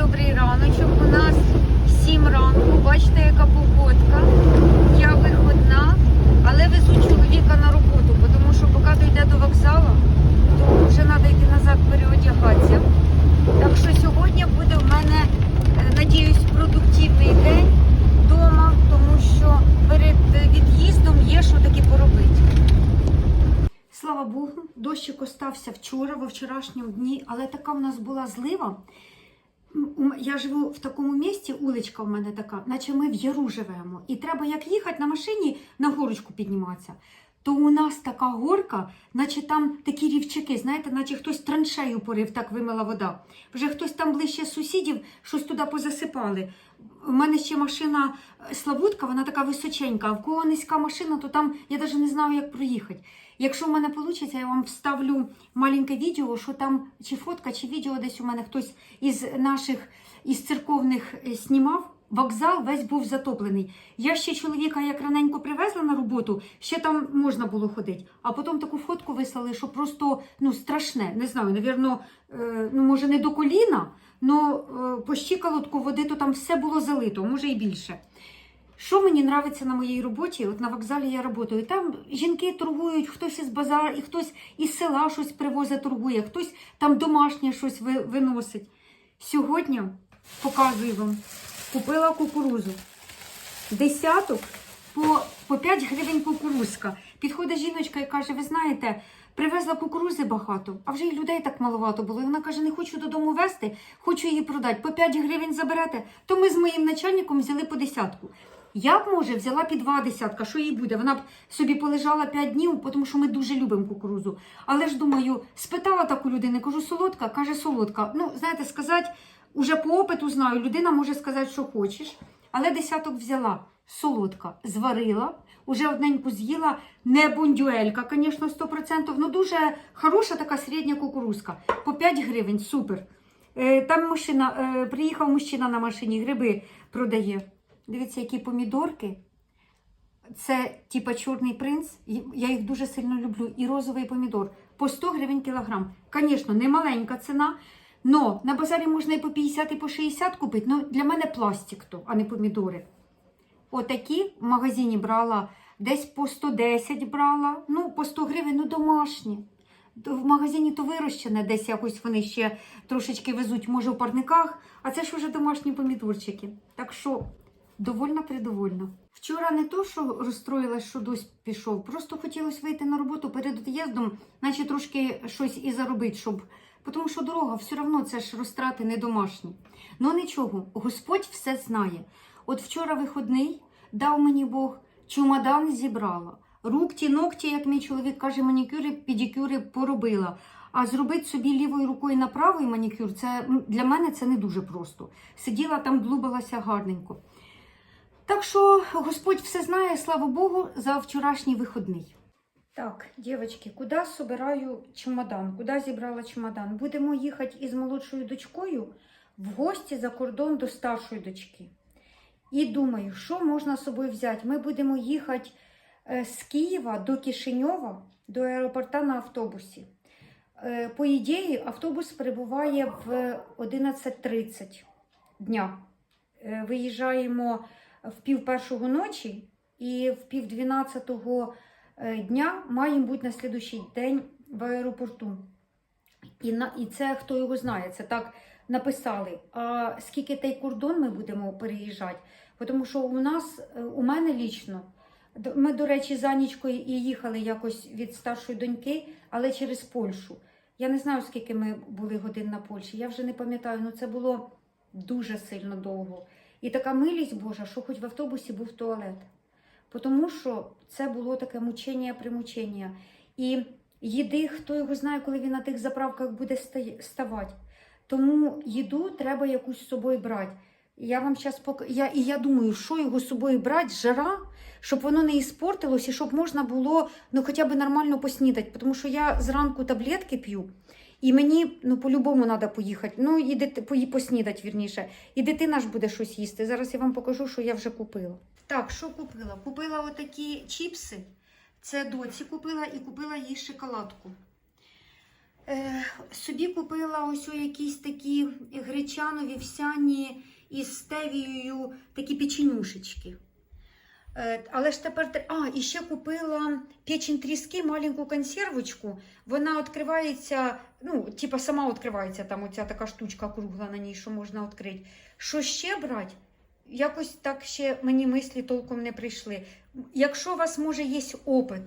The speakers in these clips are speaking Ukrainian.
добрий раночок. У нас 7 ранку. Бачите, яка погодка. Я виходна, але везу чоловіка на роботу, тому що поки дійде до вокзалу, то вже треба йти назад переодягатися. Так що сьогодні буде в мене, е, надіюсь, продуктивний день вдома, тому що перед від'їздом є що таки поробити. Слава Богу, дощик остався вчора, во вчорашньому дні, але така в нас була злива. Я живу в такому місці, уличка в мене така, наче ми в яру живемо. І треба як їхати на машині на горочку підніматися. То у нас така горка, наче там такі рівчаки, знаєте, наче хтось траншею порив, так вимила вода. Вже хтось там ближче сусідів щось туди позасипали. У мене ще машина е, Славутка, вона така височенька, а в кого низька машина, то там я навіть не знаю, як проїхати. Якщо в мене вийде, я вам вставлю маленьке відео, що там чи фотка, чи відео десь у мене хтось із наших із церковних е, знімав. Вокзал весь був затоплений. Я ще чоловіка як раненько привезла на роботу, ще там можна було ходити. А потім таку фотку вислали, що просто ну страшне. Не знаю, навірно, е, ну може не до коліна, але по щиколотку води то там все було залито, може і більше. Що мені подобається на моїй роботі? От на вокзалі я працюю. Там жінки торгують, хтось із базару, і хтось із села щось привозить, торгує, хтось там домашнє щось виносить. Сьогодні показую вам, купила кукурузу. Десяток по, по 5 гривень кукурузка. Підходить жіночка і каже: ви знаєте, привезла кукурузи багато, а вже й людей так маловато було. І вона каже: не хочу додому везти, хочу її продати. По 5 гривень заберете. То ми з моїм начальником взяли по десятку. Я б, може, взяла під два десятка, що їй буде? Вона б собі полежала 5 днів, тому що ми дуже любимо кукурузу. Але ж думаю, спитала таку людину, кажу, солодка, каже, солодка. Ну, знаєте, сказати, уже по опиту знаю, людина може сказати, що хочеш. Але десяток взяла солодка, зварила, уже одненьку з'їла, не бундюелька, звісно, 100%, ну дуже хороша така середня кукурузка. По 5 гривень, супер. Е, Там мужчина, е, приїхав мужчина на машині, гриби продає. Дивіться, які помідорки. Це типа чорний принц. Я їх дуже сильно люблю. І розовий помідор по 100 гривень кілограм. Звісно, не маленька ціна. Но на базарі можна і по 50, і по 60 купити. Ну, для мене пластик то, а не помідори. Отакі в магазині брала, десь по 110 брала, ну, по 100 гривень, ну домашні. В магазині то вирощене, десь якось вони ще трошечки везуть, може, у парниках, а це ж вже домашні помідорчики. Так що довольна придовольна. Вчора не то, що розстроїлась, що дощ пішов, просто хотілося вийти на роботу перед від'їздом, наче трошки щось і заробити, щоб. Тому що дорога все одно це ж розтрати не домашні. Ну нічого, Господь все знає. От вчора виходний дав мені Бог, чумадан зібрала. Рукті, ногті, як мій чоловік каже, манікюри, педикюри поробила. А зробити собі лівою рукою на правий манікюр, це для мене це не дуже просто. Сиділа там, длубалася гарненько. Так що Господь все знає, слава Богу, за вчорашній виходний. Так, дівчатки, куди собираю чемодан? Куди зібрала чемодан? Будемо їхати із молодшою дочкою в гості за кордон до старшої дочки. І думаю, що можна з собою взяти? Ми будемо їхати з Києва до Кишиньова, до аеропорта на автобусі. Е, По ідеї, автобус прибуває в 11.30 дня. Е, Виїжджаємо в пів першого ночі і в пів дванадцятого дня маємо бути на слідущий день в аеропорту. І, на, і це хто його знає, це так написали. А скільки той кордон ми будемо переїжджати? Тому що у нас, е, у мене лічно, ми, до речі, за нічкою і їхали якось від старшої доньки, але через Польщу. Я не знаю, скільки ми були годин на Польщі. Я вже не пам'ятаю, але це було дуже сильно довго. І така милість Божа, що хоч в автобусі був туалет. Тому що це було таке мучення примучення. І їди, хто його знає, коли він на тих заправках буде ставати. Тому їду треба якусь з собою брати. Я вам зараз пок... я, і я думаю, що його з собою брати, жара, щоб воно не іспортилось і щоб можна було ну, хоча б нормально поснідати. Тому що я зранку таблетки п'ю, і мені ну, по-любому треба поїхати. Ну, і дит... пої- поснідати, вірніше. І дитина ж буде щось їсти. Зараз я вам покажу, що я вже купила. Так, що купила? Купила отакі чіпси. Це доці купила і купила їй шоколадку. Е, собі купила ось якісь такі гречанові всяні із стевією такі печенюшечки. Е, але ж тепер. А, і ще купила печень тріски, маленьку консервочку. Вона відкривається, ну, типа сама відкривається, там оця така штучка кругла на ній, що можна відкрити. Що ще брати? Якось так ще мені мислі толком не прийшли. Якщо у вас, може, є опит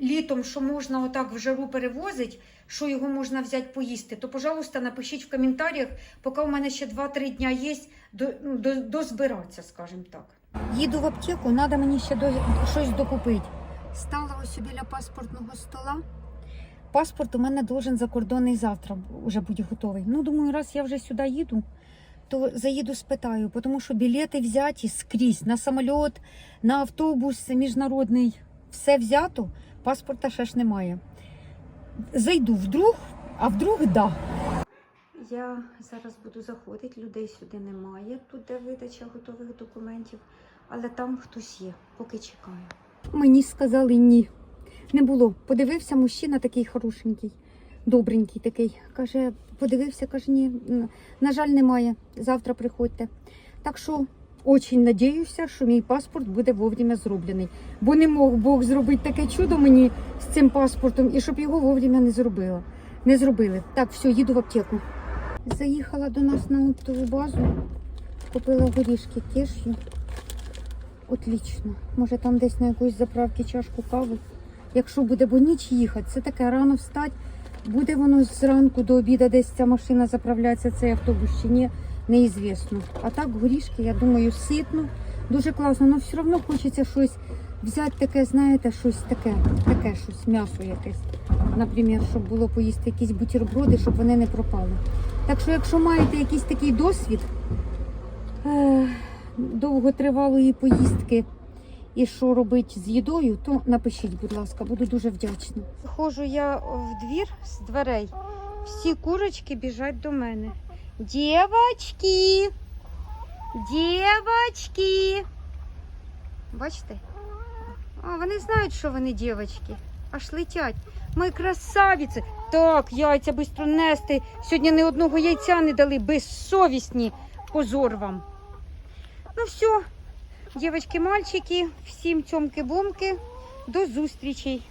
літом, що можна отак в жару перевозити, що його можна взяти поїсти, то, пожалуйста, напишіть в коментарях, поки у мене ще 2-3 дня є, до, ну, до, дозбиратися, скажімо так. Їду в аптеку, треба мені ще до, щось докупити. Стала ось біля паспортного стола. Паспорт у мене должен закордонний завтра вже бути готовий. Ну, думаю, раз я вже сюди їду, то заїду спитаю, тому що білети взяті скрізь на самоліт, на автобус міжнародний. Все взято, паспорта ще ж немає. Зайду вдруг, а вдруг да. Я зараз буду заходити, людей сюди немає, тут де видача готових документів, але там хтось є, поки чекаю. Мені сказали ні. Не було. Подивився мужчина такий хорошенький, добренький такий. Каже, подивився, каже, ні, на жаль, немає. Завтра приходьте. Так що очень надіюся, що мій паспорт буде вовремя зроблений. Бо не мог Бог зробити таке чудо мені з цим паспортом і щоб його вовремя не зробила. Не зробили. Так, все, їду в аптеку. Заїхала до нас на оптову базу, купила горішки кешю. Отлично. Може там десь на якоїсь заправці чашку кави. Якщо буде, бо ніч їхати, це таке рано встать. Буде воно зранку до обіду десь ця машина заправляться, цей автобус чи ні, неізвісно. А так горішки, я думаю, ситно, дуже класно, але все одно хочеться щось взяти таке, знаєте, щось таке, таке щось, м'ясо якесь. Наприклад, щоб було поїсти якісь бутерброди, щоб вони не пропали. Так що, якщо маєте якийсь такий досвід е, довготривалої поїздки і що робити з їдою, то напишіть, будь ласка, буду дуже вдячна. Заходжу я в двір з дверей. Всі курочки біжать до мене. Дівочки! Дівочки! Бачите? А, вони знають, що вони дівочки. Аж летять. Мої красавіці. Так, яйця швидко нести. Сьогодні ні одного яйця не дали. Безсовісні. Позор вам. Ну все, дівчатки, мальчики, всім цьомки-бомки. До зустрічей.